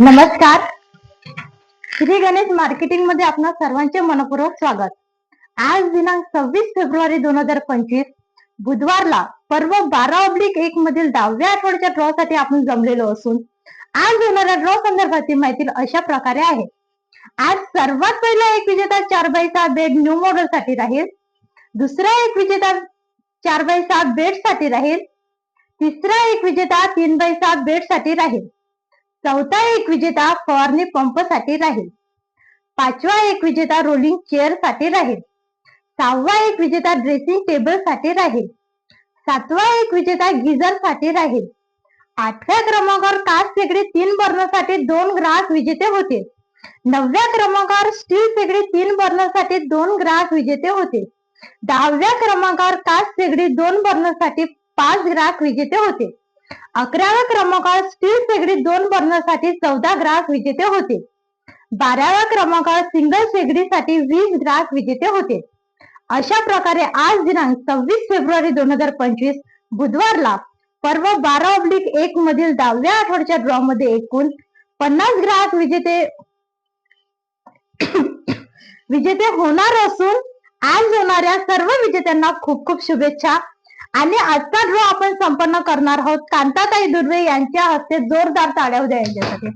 नमस्कार. श्री गणेश मार्केटिंगमध्ये आपणा सर्वांचे मनपूर्वक स्वागत. आज दिनांक सव्वीस फेब्रुवारी दोन हजार पंचवीस बुधवारला पर्व बारा ऑब्लिक एक मधील दहाव्या आठवड्याच्या ड्रॉ साठी आपण जमलेलो असून आज होणाऱ्या ड्रॉ संदर्भातील माहिती अशा प्रकारे आहे. आज सर्वात पहिला एक विजेता चार बाय सहा बेड न्यू मॉडेल साठी राहील. दुसरा एक विजेता चार बाय सहा बेडसाठी राहील. तिसरा एक विजेता तीन बाय सहा बेडसाठी राहील. चौथा एक विजेता फवारणी पंपसाठी राहील. पाचवा एक विजेता रोलिंग चेअरसाठी राहील. सहावा एक विजेता ड्रेसिंग टेबलसाठी राहील. सातवा एक विजेता गिझरसाठी राहील. आठव्या क्रमांकावर काच शेगडी तीन बर्नरसाठी दोन ग्राहक विजेते होते. नवव्या क्रमांकावर स्टील शेगडी तीन बर्नरसाठी दोन ग्राहक विजेते होते. दहाव्या क्रमांकावर काच शेगडी दोन बर्नरसाठी पाच ग्राहक विजेते होते. अकराव्या क्रमांकावर स्टील शेगडी दोन बर्नरसाठी चौदा ग्राहक विजेते होते. बाराव्या क्रमांकावर सिंगल शेगडीसाठी वीस ग्राहक विजेते होते. अशा प्रकारे आज दिनांक सव्वीस फेब्रुवारी दोन हजार पंचवीस बुधवारला पर्व बारा ऑब्लिक एक मधील दहाव्या आठवड्याच्या ड्रॉ मध्ये एकूण पन्नास ग्राहक विजेते विजेते होणार असून आज होणाऱ्या सर्व विजेत्यांना खूप खूप शुभेच्छा. आणि आजचा ड्रॉ आपण संपन्न करणार आहोत. कांताताई दुर्वे यांच्या हस्ते जोरदार ताड्या उद्या यांच्यासाठी.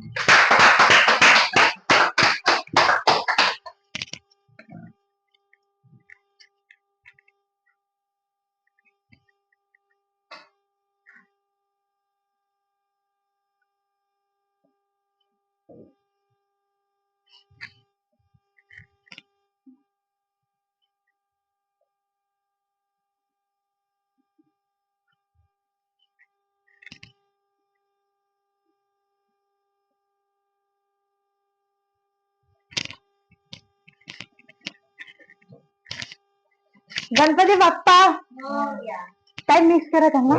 गणपती बाप्पा. काय मिक्स करा त्यांना?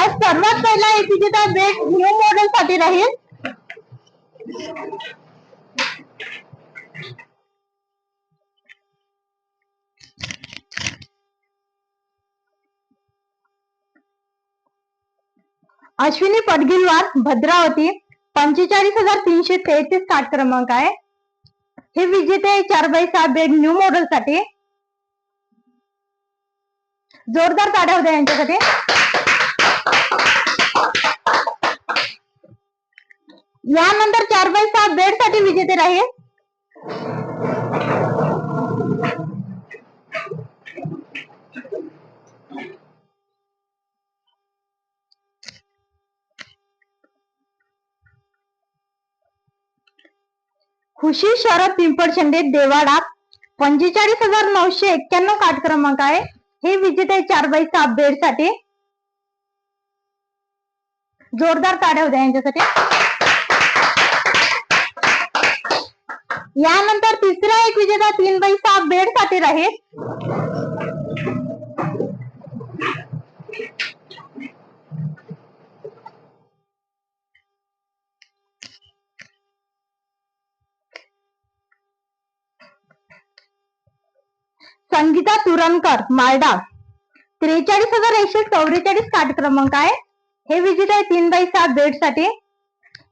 आज सर्वात पहिला एक बेट न्यू मॉडेल साठी राहील. अश्विनी पडगिलवार भद्रावती पंचेचाळीस हजार तीनशे तेहतीस कार्ड क्रमांक आहे. हे विजेते चार बाय सहा बेड न्यू मॉडेल साठी. जोरदार ताड्या होत्या यांच्यासाठी. यानंतर चार बाय सहा बेडसाठी विजेते राहील. खुशी शरद पिंपळशेंडे देवाडा पंचेचाळीस हजार नऊशे एक्क्याण्णव कार्ड क्रमांक आहे. हे विजेते आहे चार बाय सात बेडसाठी जोरदार ताड्या होत्या यांच्यासाठी. यानंतर तिसरा एक विजेता तीन बाय सात बेडसाठी राहील. संगीता तुरंकर मालडा. त्रेचाळीस हजार एकशे चौवेचाळीस कार्ड क्रमांक आहे. हे विजिट आहे तीन बाय सात बेडसाठी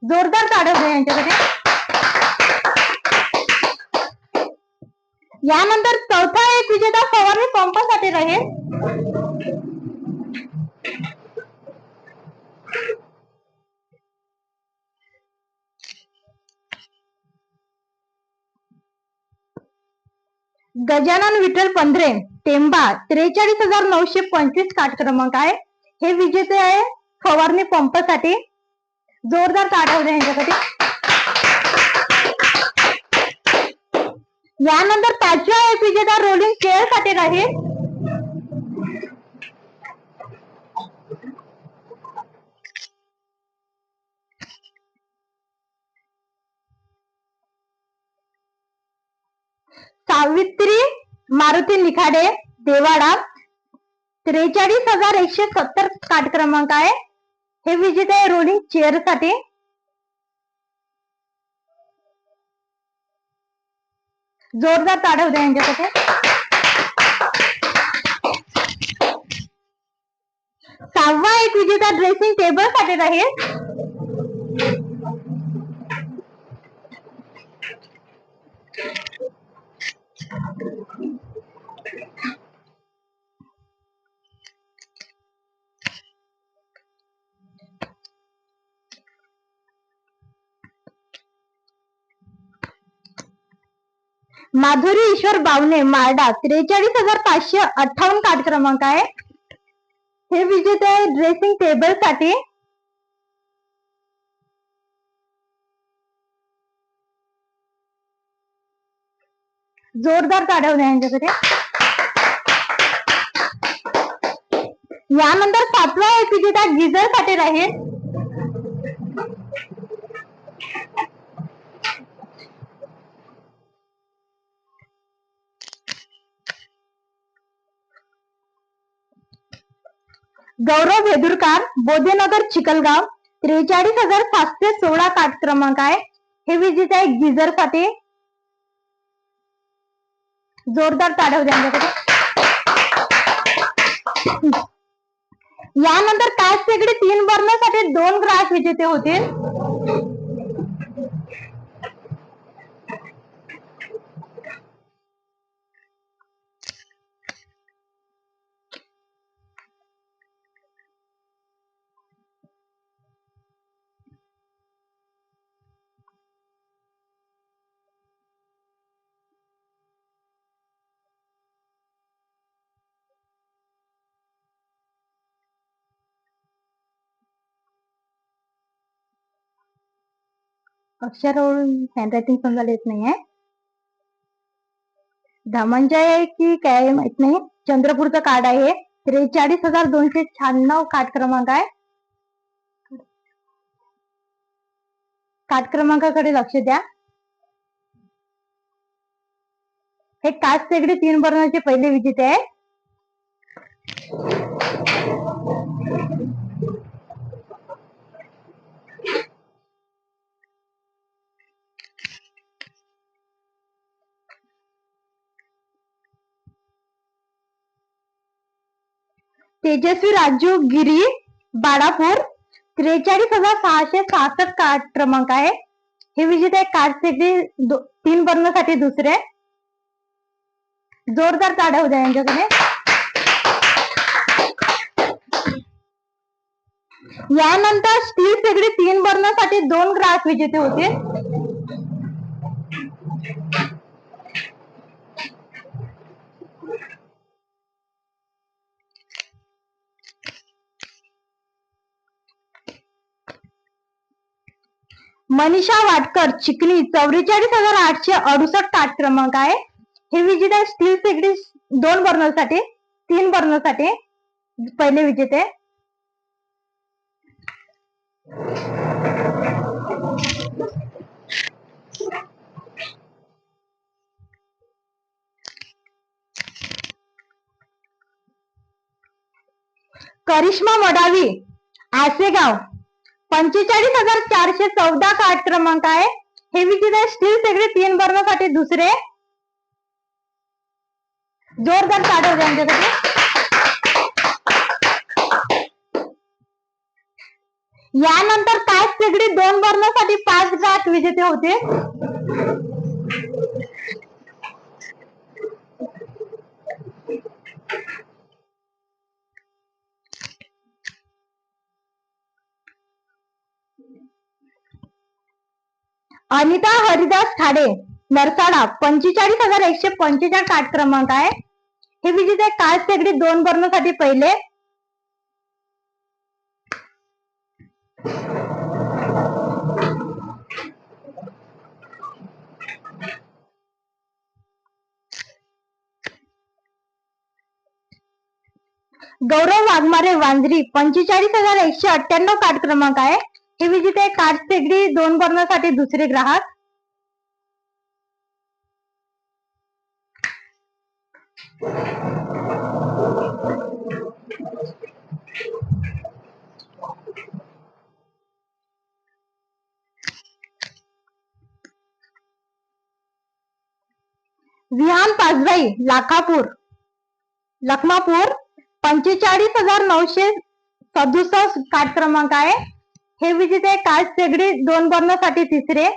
जोरदार ताडे होते यानंतर चौथा एक विजेता फवारणी पंपासाठी राहील. गजानन विठ्ठल पंधरे टेंबा त्रेचाळीस हजार नऊशे पंचवीस काट क्रमांक आहे. हे विजेते आहे फवारणी पंपासाठी. जोरदार ताड्या होते यांच्यासाठी यानंतर पाचव्या विजेता रोलिंग चेअरसाठी राहील. सावित्री मारुती निखाडे देवाडा त्रेचाळीस हजार एकशे सत्तर कार्ड क्रमांक आहे. हे विजेते आहे रोलिंग चेअरसाठी. जोरदार ताडव द्या यांच्यासाठी. सहावा एक विजेता ड्रेसिंग टेबलसाठी राहील माधुरी ईश्वर बावने मारडा त्रेचाळीस हजार पाचशे अठ्ठावन्न कार्ड क्रमांक आहे. हे विजेते ड्रेसिंग टेबलसाठी. जोरदार ताड्या यांच्याकडे. यानंतर सातवा एक विजेता गिझर पाटील राहील गौरव वेदुरकार बोधेनगर चिकलगाव त्रेचाळीस हजार सातशे सोळा कार्ड क्रमांक आहे. हे विजेता आहे गिझर फाटे जोरदार ताड्या होत्या यानंतर काच वेगळे तीन वर्णासाठी दोन ग्रास विजेते होतील. अक्षर हँडरायटिंग समजायला येत नाहीये. धमंजय आहे की काय आहे माहीत नाही. चंद्रपूरचं कार्ड आहे. त्रेचाळीस हजार दोनशे शहाण्णव कार्ड क्रमांक आहे. कार्ड क्रमांकाकडे लक्ष द्या. हे काच सेगडे तीन वर्णाचे पहिले विजेते आहे. तेजस्वी राजू गिरी बाळापूर त्रेचाळीस हजार सहाशे सहासष्ट कार्ड क्रमांक आहे. हे विजेते कार्ड सेगडी तीन बर्नसाठी दुसरे. जोरदार ताड्या होत्या यांच्याकडे. यानंतर स्टील सेगडी तीन बर्नसाठी दोन ग्राहक विजेते होते. मनीषा वाटकर चिकणी चौवेचाळीस हजार आठशे अडुसष्ट आठ क्रमांक आहे. हे विजेते स्टील सेगडी दोन बर्नरसाठी तीन बर्नरसाठी पहिले विजेते. करिश्मा मडावी आसेगाव पंचेचाळीस हजार चारशे चौदा कार्ड क्रमांक आहे. हे विजेते स्टील सेगडी तीन वर्णासाठी दुसरे. जोरदार कार्ड होते आमच्याकडे यानंतर काय सेगडी दोन वर्णासाठी पाच ग्राहक विजेते होते? अनिता हरिदास ठाडे नरसाडा पंचेचाळीस हजार एकशे पंचेचाळीस कार्ड क्रमांक आहे. हे विजेते काय सेगडी दोन वर्णासाठी पहिले. गौरव वाघमारे वांजरी पंचेचाळीस हजार एकशे अठ्ठ्याण्णव कार्ड क्रमांक आहे. हे विजेते कार्ड शेगडी दोन वर्णासाठी दुसरे ग्राहक. विहान पाचबाई लाखापूर. लखमापूर पंचेचाळीस हजार नऊशे सदुसष्ट कार्ड क्रमांक आहे. हे विजेते काच सेगडी दोन वर्णासाठी तिसरे.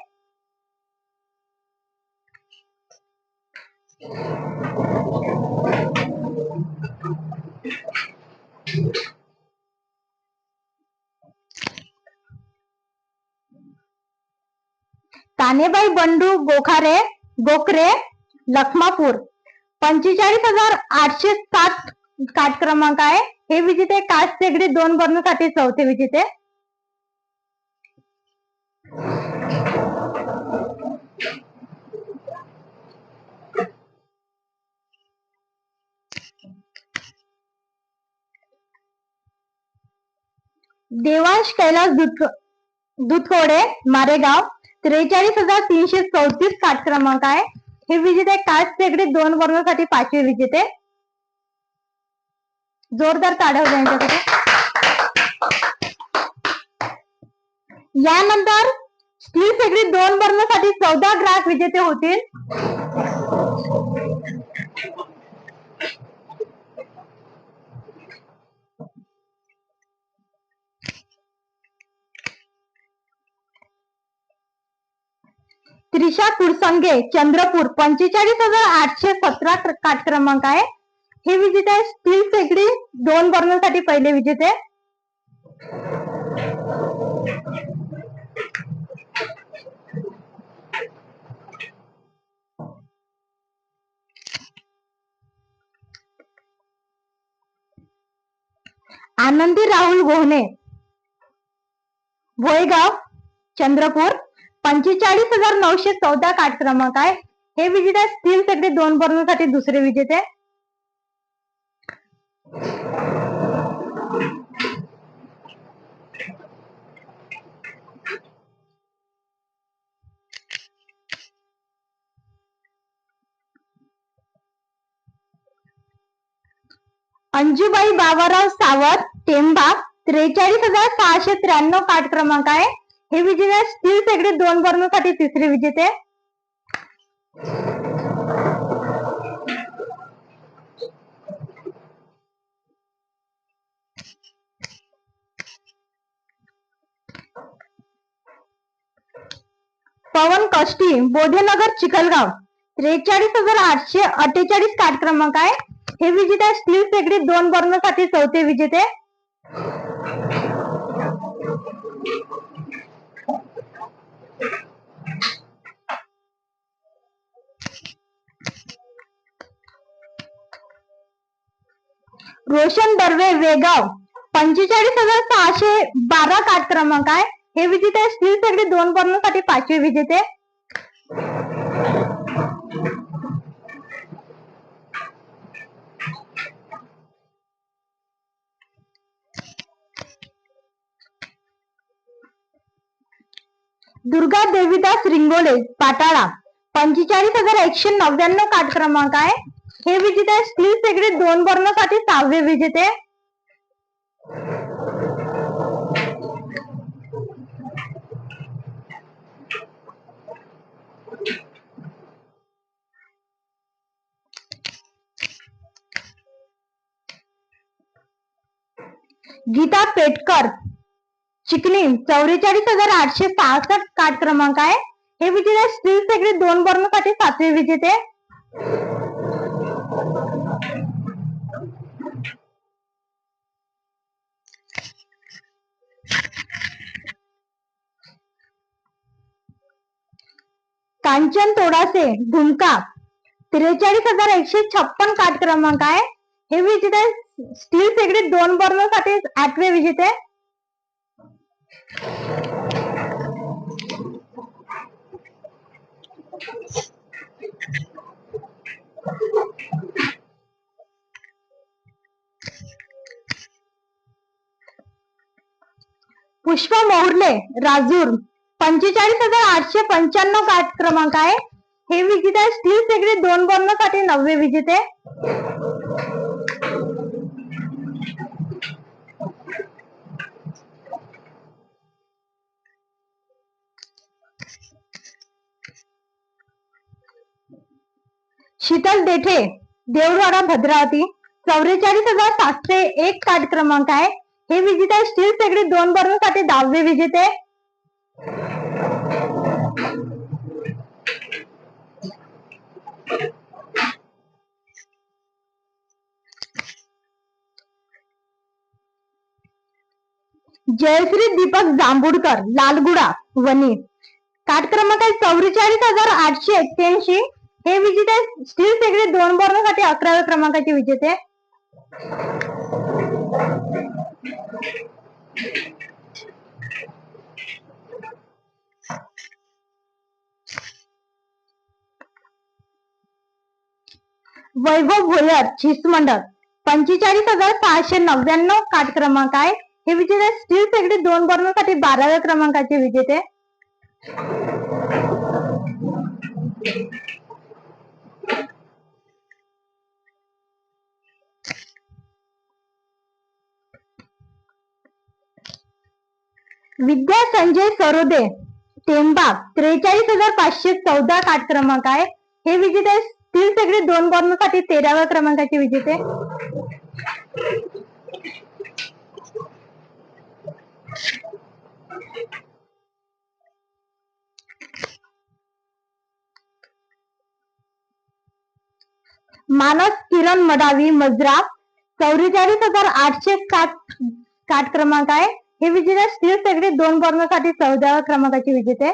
कानेबाई बंडू गोखारे गोखरे लखमापूर. पंचेचाळीस हजार आठशे सात काट क्रमांक आहे. हे विजेते काच शेगडी दोन बर्नसाठी चौथे विजेते. देवांश कैलास दुथ दुथोडे मारेगाव त्रेचाळीस हजार तीनशे चौतीस काट क्रमांक आहे. हे विजेते कास्ट शेगडी दोन वर्गासाठी पाचवे विजेते. जोरदार ताड्या यांच्याकडे यानंतर स्टील शेगडी दोन वर्णासाठी चौदा ग्राहक विजेते होतील. त्रिशा कुरसंगे चंद्रपूर पंचेचाळीस हजार आठशे सतरा काट क्रमांक आहे. हे विजेते स्टील शेगडी दोन वर्णासाठी पहिले विजेते. आनंदी राहुल गोहणे भोयगाव चंद्रपूर पंचेचाळीस हजार नऊशे चौदा कार्ड क्रमांक आहे. हे विजेते स्टील सगळे दोन वर्णासाठी दुसरे विजेते. अंजुबाई बाबाराव सावंत टेंबा त्रेचाळीस हजार सहाशे त्र्याण्णव कार्ड क्रमांक आहे. हे विजेते स्टील शेगडी दोन वर्णासाठी तिसरे विजेते पवन कष्टी बोधेनगर चिखलगाव. त्रेचाळीस हजार आठशे अठ्ठेचाळीस कार्ड क्रमांक आहे. हे विजेते स्टील शेगडी दोन वर्णासाठी चौथे विजेते रोशन दर्वे वेगाव पंचेचाळीस हजार सहाशे बारा काट क्रमांक आहे. हे विजेते स्टील सगळे दोन वर्णासाठी पाचवे विजेते. दुर्गा देवीदास रिंगोले पाटाळा पंचेचाळीस हजार एकशे नव्याण्णव काट क्रमांक आहे. हे विजेते स्टील शेगडी दोन वर्णासाठी सहावे विजेते. गीता पेटकर चिकणी चौवेचाळीस हजार आठशे सहासष्ट कार्ड क्रमांक आहे. हे विजेते स्टील शेगडी दोन वर्णासाठी सातवे विजेते. कांचन तोडासे ढुमका त्रेचाळीस हजार एकशे छप्पन कार्ड क्रमांक आहे. हे विजेते स्टील शेगडी दोन बर्नसाठी आठवे विजेते. पुष्पा मोहरले राजूर. पंचेचाळीस हजार आठशे पंच्याण्णव काट क्रमांक आहे. हे विजेते स्टील शेगडी दोन वर्णासाठी नववे विजेते. शीतल देठे देववाडा भद्रावती चौवेचाळीस हजार सातशे एक काट क्रमांक आहे. हे विजेते स्टील शेगडी दोन वर्णासाठी दहावे विजेते. जयश्री दीपक जांभूडकर लालगुडा वणी. काट क्रमांक आहे चौवेचाळीस हजार आठशे एक्क्याऐंशी. हे विजेते स्टील सेगडी दोन बॉर्नसाठी अकराव्या क्रमांकाचे विजेते. वैभव भोयर शिस्तमंडळ पंचेचाळीस हजार सहाशे नव्याण्णव काट क्रमांक आहे. हे विजेते स्टील सेगडी दोन बॉर्नसाठी बाराव्या क्रमांकाचे विजेते विद्या संजय सरोदे टेंबा त्रेचाळीस हजार पाचशे चौदा काट क्रमांक आहे. हे विजेते स्टील सेगडी दोन बॉर्नसाठी तेराव्या क्रमांकाचे विजेते मानस किरण मडावी मजरा चौवेचाळीस हजार आठशे सात काट क्रमांक आहे. हे विजेते स्टील सेगडी दोन बॉर्नसाठी चौदाव्या क्रमांकाचे विजेते.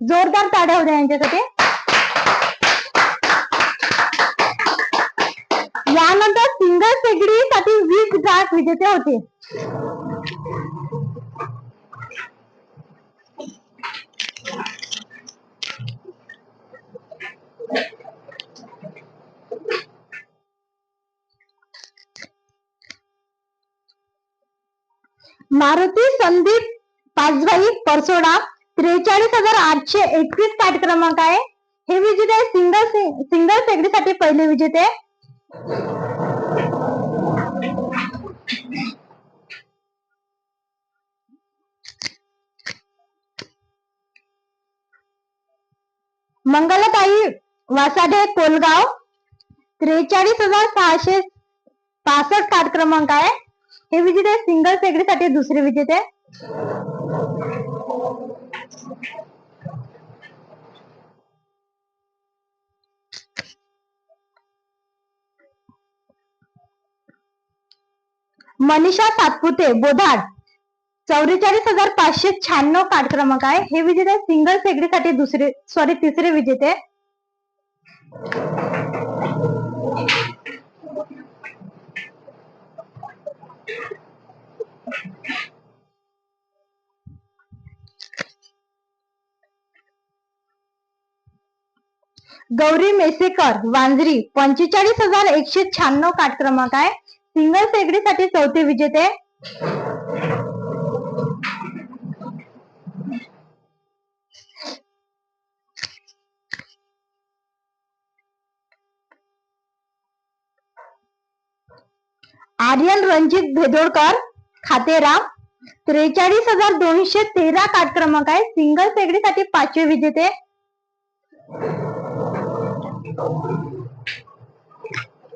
जोरदार ताड्या होत्या यांच्यासाठी. यानंतर सिंगल सेगडी साठी वीस गाठ विजेते होते. मारुती संदीप पाचभाई परसोडा त्रेचाळीस हजार आठशे एकवीस कार्ड क्रमांक आहे. हे विजेते सिंगल सिंगल सेगडीसाठी पहिले विजेते. मंगलताई वासाडे कोलगाव त्रेचाळीस हजार सहाशे पासष्ट कार्ड क्रमांक आहे. हे विजेते सिंगल सेगडीसाठी दुसरे विजेते. मनीषा सातपुते बोधाड. चौवेचाळीस हजार पाचशे शहाण्णव कार्ड क्रमांक आहे. हे विजेते सिंगल सेगडीसाठी दुसरे सॉरी तिसरे विजेते. गौरी मेसेकर वांजरी पंचेचाळीस हजार एकशे शहाण्णव काट क्रमांक आहे. सिंगल सेगडीसाठी चौथे विजेते. आर्यन रणजित भेदोडकर खातेरा त्रेचाळीस हजार दोनशे तेरा काट क्रमांक आहे. सिंगल सेगडीसाठी पाचवे विजेते.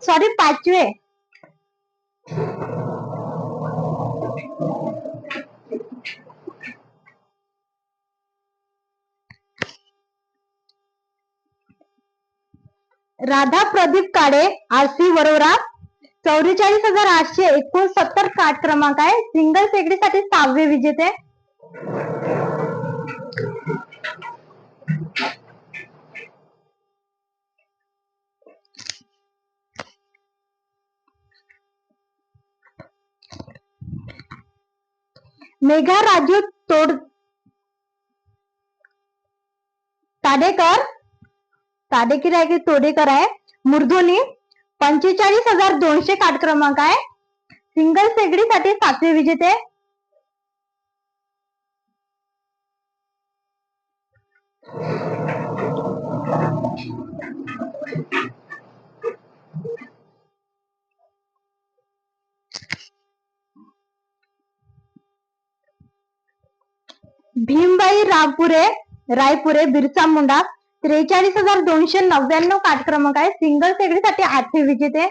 सॉरी पाचवे. Radha Pradeep Kale R C Warora. चौवेचाळीस हजार आठशे एकोणसत्तर कार्ड क्रमांक आहे. सिंगल सेगडीसाठी सहावे विजेते. मेघा राजू तोड ताडेकर ताडेकर आहे की तोडेकर आहे. मुर्धोनी पंचेचाळीस हजार दोनशे काट क्रमांक आहे. सिंगल सेगडीसाठी सातवे विजेते. भीमबाई रावपुरे रायपुरे बिरसा मुंडा त्रेचाळीस हजार दोनशे नव्याण्णव काट क्रमांक आहे. सिंगल सेगडीसाठी आठवे विजेते.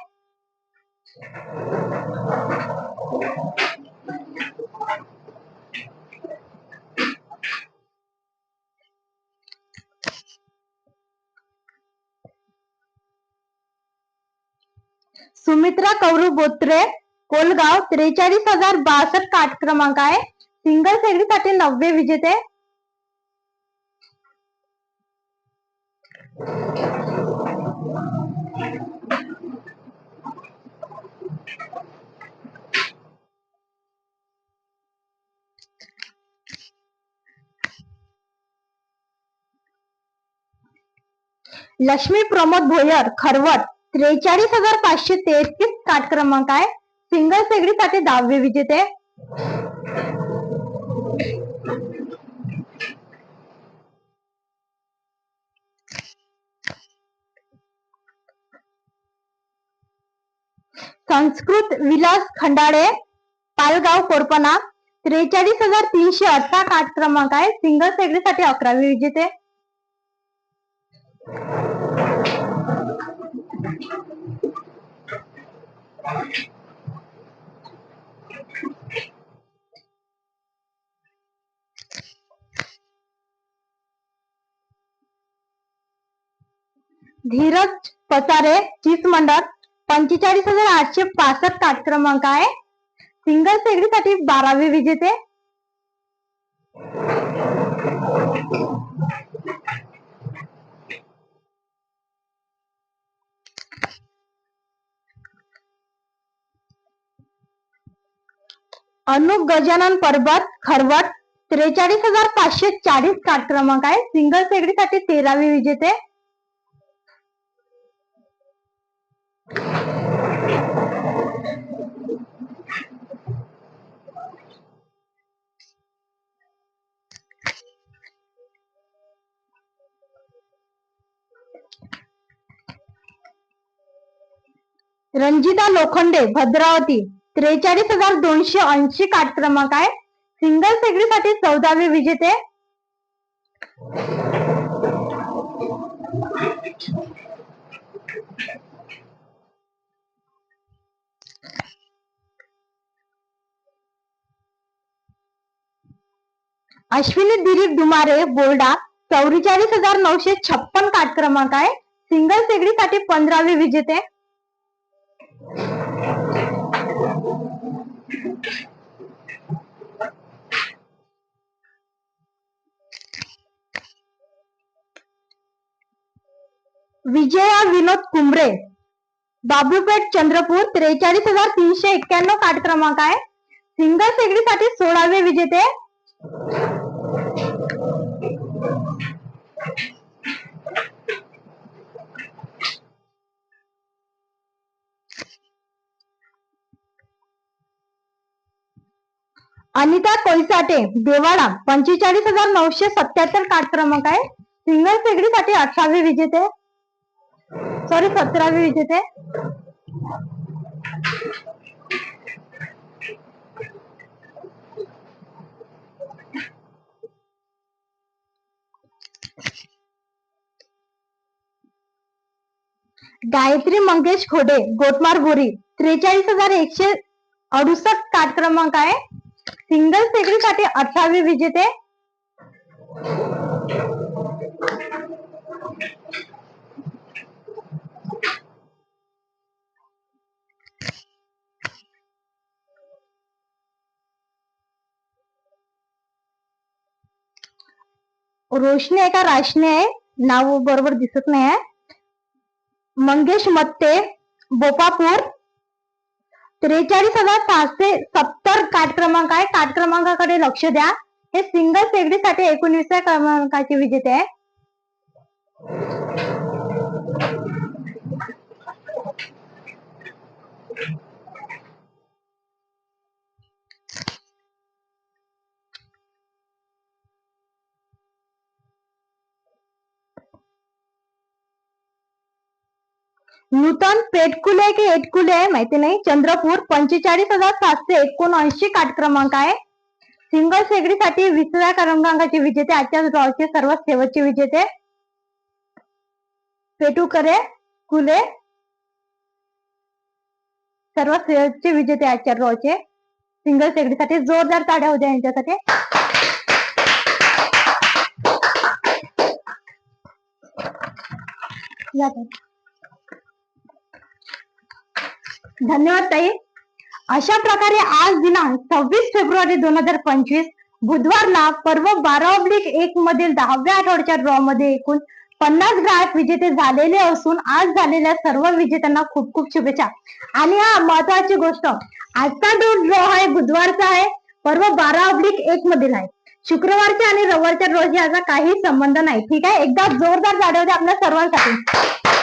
सुमित्रा कौरू बोत्रे कोलगाव त्रेचाळीस हजार बासष्ट काट क्रमांक आहे. सिंगलसाठी नववे विजेते? लक्ष्मी प्रमोद भोयर खरवत त्रेचाळीस हजार पाचशे तेहतीस ताट क्रमांक आहे. सिंगल सेगडीसाठी दहावे विजेते? संस्कृत विलास खंडाळे पालगाव कोरपना त्रेचाळीस हजार तीनशे अठरा कार्ड क्रमांक आहे. सिंगल सेगडीसाठी अकरावे विजेते. धीरज पसारे चीस मंडळ. पंचेचाळीस हजार आठशे पासष्ट काट क्रमांक आहे. सिंगल सेगडीसाठी बारावी विजेते. अनुप गजानन परबत खरवट त्रेचाळीस हजार पाचशे चाळीस काट क्रमांक आहे. सिंगल सेगडीसाठी तेरावी विजेते. रंजिता लोखंडे भद्रावती त्रेचाळीस हजार दोनशे ऐंशी काट क्रमांक आहे. सिंगल सेगडीसाठी चौदावे विजेते. अश्विनी दिलीप दुमारे बोर्डा चौवेचाळीस हजार नऊशे छप्पन काट क्रमांक आहे. सिंगल सेगडीसाठी पंधरावे विजेते. विजया विनोद कुंबरे बाबूपेठ चंद्रपूर त्रेचाळीस हजार तीनशे एक्क्याण्णव कार्ड क्रमांक आहे. सिंगल सेगडीसाठी सोळावे विजेते. अनिता कोयसाटे देवाडा पंचेचाळीस हजार नऊशे सत्याहत्तर कार्ड क्रमांक आहे. सिंगल सेगडीसाठी अठरावे विजेते. सॉरी सतरावे विजेते गायत्री मंगेश खोडे गोटमार बोरी त्रेचाळीस हजार एकशे अडुसष्ट कार्ड क्रमांक आहे. सिंगल सेगडीसाठी अठरावी विजेते. रोशनी आहे का? राशनी आहे. नाव बरोबर दिसत नाही आहे. मंगेश मत्ते बोपापूर. त्रेचाळीस हजार सहाशे सत्तर काट क्रमांक आहे. काट क्रमांकाकडे लक्ष द्या. हे सिंगल सेगडीसाठी एकोणवीसव्या क्रमांकाचे विजेते आहे. नूतन पेटकुले की एटकुले आहे माहिती नाही? चंद्रपूर पंचेचाळीस हजार सातशे एकोणऐंशी काट क्रमांक आहे. सिंगल शेगडीसाठी विसव्या क्रमांकाचे विजेते आजच्या ड्रॉचे सर्वात शेवटचे विजेते. पेटुकरे कुले. सर्वात शेवटचे विजेते आजच्या ड्रॉचे सिंगल शेगडीसाठी जोरदार ताड्या होत्या यांच्यासाठी. या धन्यवाद ताई. अशा प्रकारे आज दिनांक सव्वीस फेब्रुवारी दोन हजार पंचवीस बुधवारला पर्व बारा ऑब्लिक एक मधील दहाव्या आठवड्याच्या ड्रॉ मध्ये एकूण पन्नास ग्राहक विजेते झालेले असून आज झालेल्या सर्व विजेत्यांना खूप खूप शुभेच्छा. आणि हा महत्वाची गोष्ट आजचा जो ड्रॉ आहे बुधवारचा आहे पर्व बारा ऑब्लिक एक मधील आहे. शुक्रवारच्या आणि रविवारच्या रोज याचा काही संबंध नाही. ठीक आहे? एकदा जोरदार जाडवते आपल्या सर्वांसाठी.